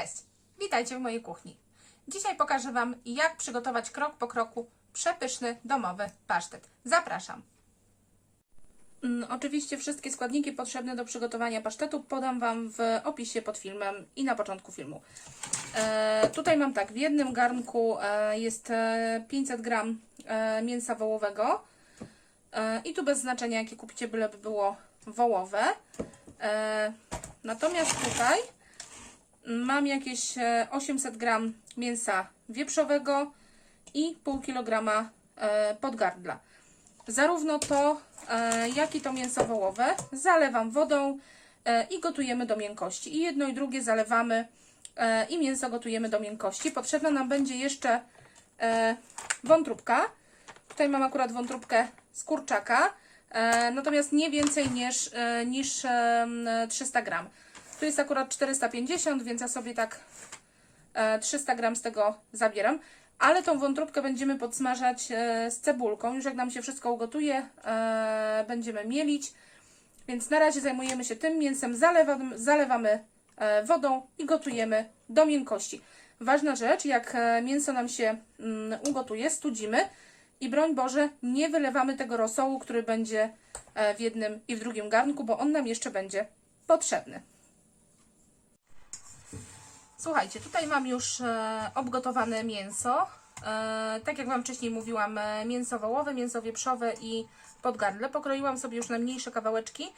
Cześć, witajcie w mojej kuchni. Dzisiaj pokażę Wam, jak przygotować krok po kroku przepyszny domowy pasztet. Zapraszam. Mm, Oczywiście wszystkie składniki potrzebne do przygotowania pasztetu podam Wam w opisie pod filmem i na początku filmu. E, tutaj mam tak, w jednym garnku e, jest e, 500 gram e, mięsa wołowego i tu bez znaczenia jakie kupicie, byleby było wołowe. Natomiast tutaj mam jakieś e, 800 gram mięsa wieprzowego i pół kilograma e, podgardla. Zarówno to, e, jak i to mięso wołowe zalewam wodą e, i gotujemy do miękkości. I jedno i drugie zalewamy e, i mięso gotujemy do miękkości. Potrzebna nam będzie jeszcze e, wątróbka. Tutaj mam akurat wątróbkę z kurczaka, e, natomiast nie więcej niż, e, niż e, 300 gram. Tu jest akurat 450, więc ja sobie tak e, 300 gram z tego zabieram. Ale tą wątróbkę będziemy podsmażać e, z cebulką. Już jak nam się wszystko ugotuje, e, będziemy mielić. Więc na razie zajmujemy się tym mięsem, zalewamy, zalewamy e, wodą i gotujemy do miękkości. Ważna rzecz, jak e, mięso nam się mm, ugotuje, studzimy i broń Boże, nie wylewamy tego rosołu, który będzie e, w jednym i w drugim garnku, bo on nam jeszcze będzie potrzebny. Słuchajcie, tutaj mam już e, obgotowane mięso. E, tak jak Wam wcześniej mówiłam, e, mięso wołowe, mięso wieprzowe i podgardle. Pokroiłam sobie już na mniejsze kawałeczki.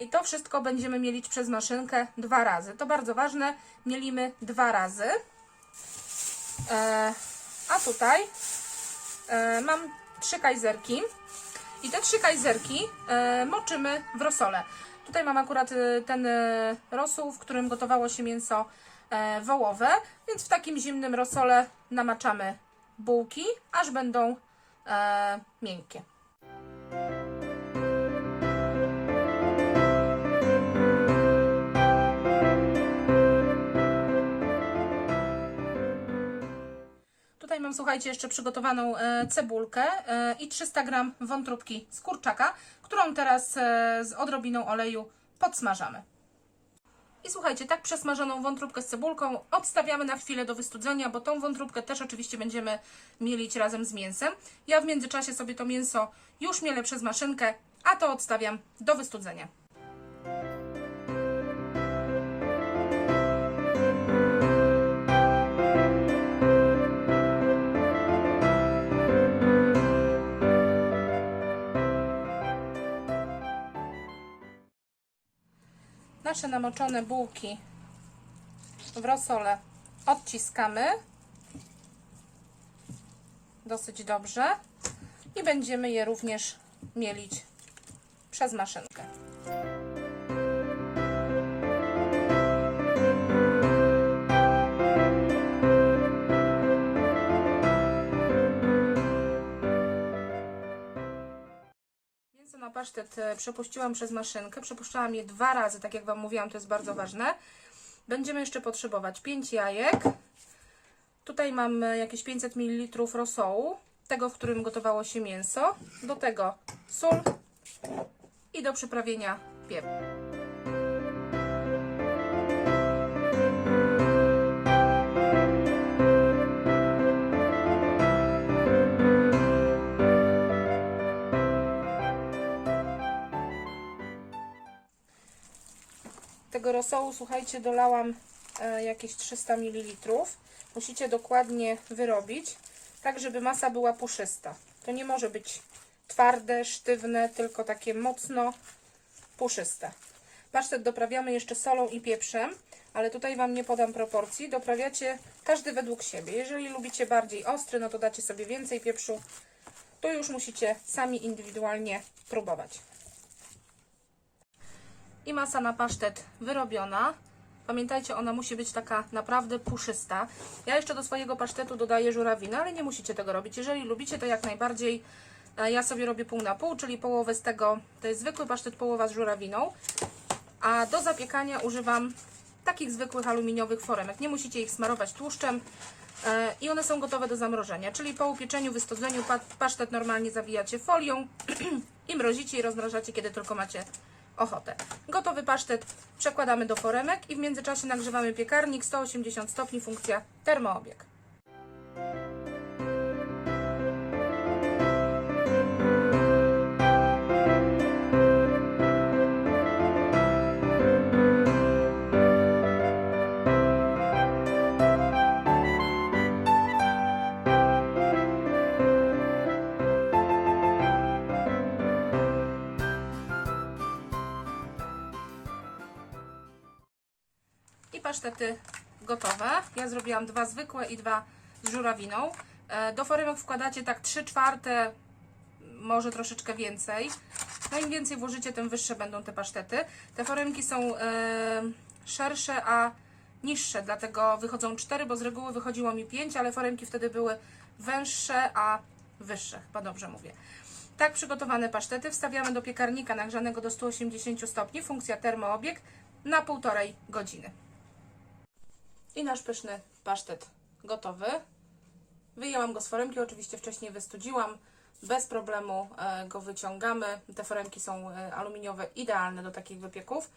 I to wszystko będziemy mielić przez maszynkę dwa razy. To bardzo ważne, mielimy dwa razy. A tutaj mam trzy kajzerki. I te trzy kajzerki moczymy w rosole. Tutaj mam akurat ten rosół, w którym gotowało się mięso wołowe, więc w takim zimnym rosole namaczamy bułki, aż będą e, miękkie. Tutaj mam, słuchajcie, jeszcze przygotowaną e, cebulkę e, i 300 gram wątróbki z kurczaka, którą teraz e, z odrobiną oleju podsmażamy. I słuchajcie, tak przesmażoną wątróbkę z cebulką odstawiamy na chwilę do wystudzenia, bo tą wątróbkę też oczywiście będziemy mielić razem z mięsem. Ja w międzyczasie sobie to mięso już mielę przez maszynkę, a to odstawiam do wystudzenia. Nasze namoczone bułki w rosole odciskamy dosyć dobrze i będziemy je również mielić przez maszynkę. E, przepuściłam przez maszynkę. Przepuszczałam je dwa razy, tak jak Wam mówiłam, to jest bardzo ważne. Będziemy jeszcze potrzebować 5 jajek. Tutaj mam e, jakieś 500 ml rosołu, tego, w którym gotowało się mięso. Do tego sól i do przyprawienia pieprz. Tego rosołu, słuchajcie, dolałam e, jakieś 300 ml. Musicie dokładnie wyrobić, tak żeby masa była puszysta. To nie może być twarde, sztywne, tylko takie mocno puszyste. Pasztet doprawiamy jeszcze solą i pieprzem, ale tutaj Wam nie podam proporcji. Doprawiacie każdy według siebie. Jeżeli lubicie bardziej ostry, no to dacie sobie więcej pieprzu. Tu już musicie sami indywidualnie próbować i masa na pasztet wyrobiona. Pamiętajcie, ona musi być taka naprawdę puszysta. Ja jeszcze do swojego pasztetu dodaję żurawinę, ale nie musicie tego robić. Jeżeli lubicie, to jak najbardziej e, ja sobie robię pół na pół, czyli połowę z tego, to jest zwykły pasztet, połowa z żurawiną. A do zapiekania używam takich zwykłych aluminiowych foremek. Nie musicie ich smarować tłuszczem e, i one są gotowe do zamrożenia. Czyli po upieczeniu, wystudzeniu pa- pasztet normalnie zawijacie folią i mrozicie i rozmrażacie, kiedy tylko macie ochotę. Gotowy pasztet przekładamy do foremek i w międzyczasie nagrzewamy piekarnik 180 stopni, funkcja termoobieg. Pasztety gotowe. Ja zrobiłam dwa zwykłe i dwa z żurawiną. E, Do foremek wkładacie tak 3 czwarte, może troszeczkę więcej. No im więcej włożycie, tym wyższe będą te pasztety. Te foremki są e, szersze, a niższe, dlatego wychodzą 4, bo z reguły wychodziło mi 5, ale foremki wtedy były węższe, a wyższe, chyba dobrze mówię. Tak przygotowane pasztety wstawiamy do piekarnika nagrzanego do 180 stopni, funkcja termoobieg, na półtorej godziny. I nasz pyszny pasztet gotowy. Wyjęłam go z foremki, oczywiście wcześniej wystudziłam. Bez problemu e, go wyciągamy. Te foremki są e, aluminiowe, idealne do takich wypieków.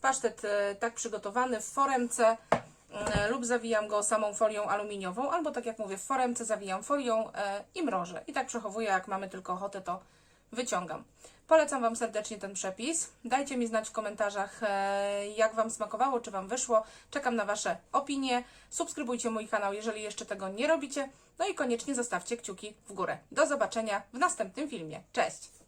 Pasztet e, tak przygotowany w foremce lub zawijam go samą folią aluminiową, albo tak jak mówię, w foremce zawijam folią i mrożę. I tak przechowuję, jak mamy tylko ochotę, to wyciągam. Polecam Wam serdecznie ten przepis. Dajcie mi znać w komentarzach, e, jak Wam smakowało, czy Wam wyszło. Czekam na Wasze opinie. Subskrybujcie mój kanał, jeżeli jeszcze tego nie robicie. No i koniecznie zostawcie kciuki w górę. Do zobaczenia w następnym filmie. Cześć!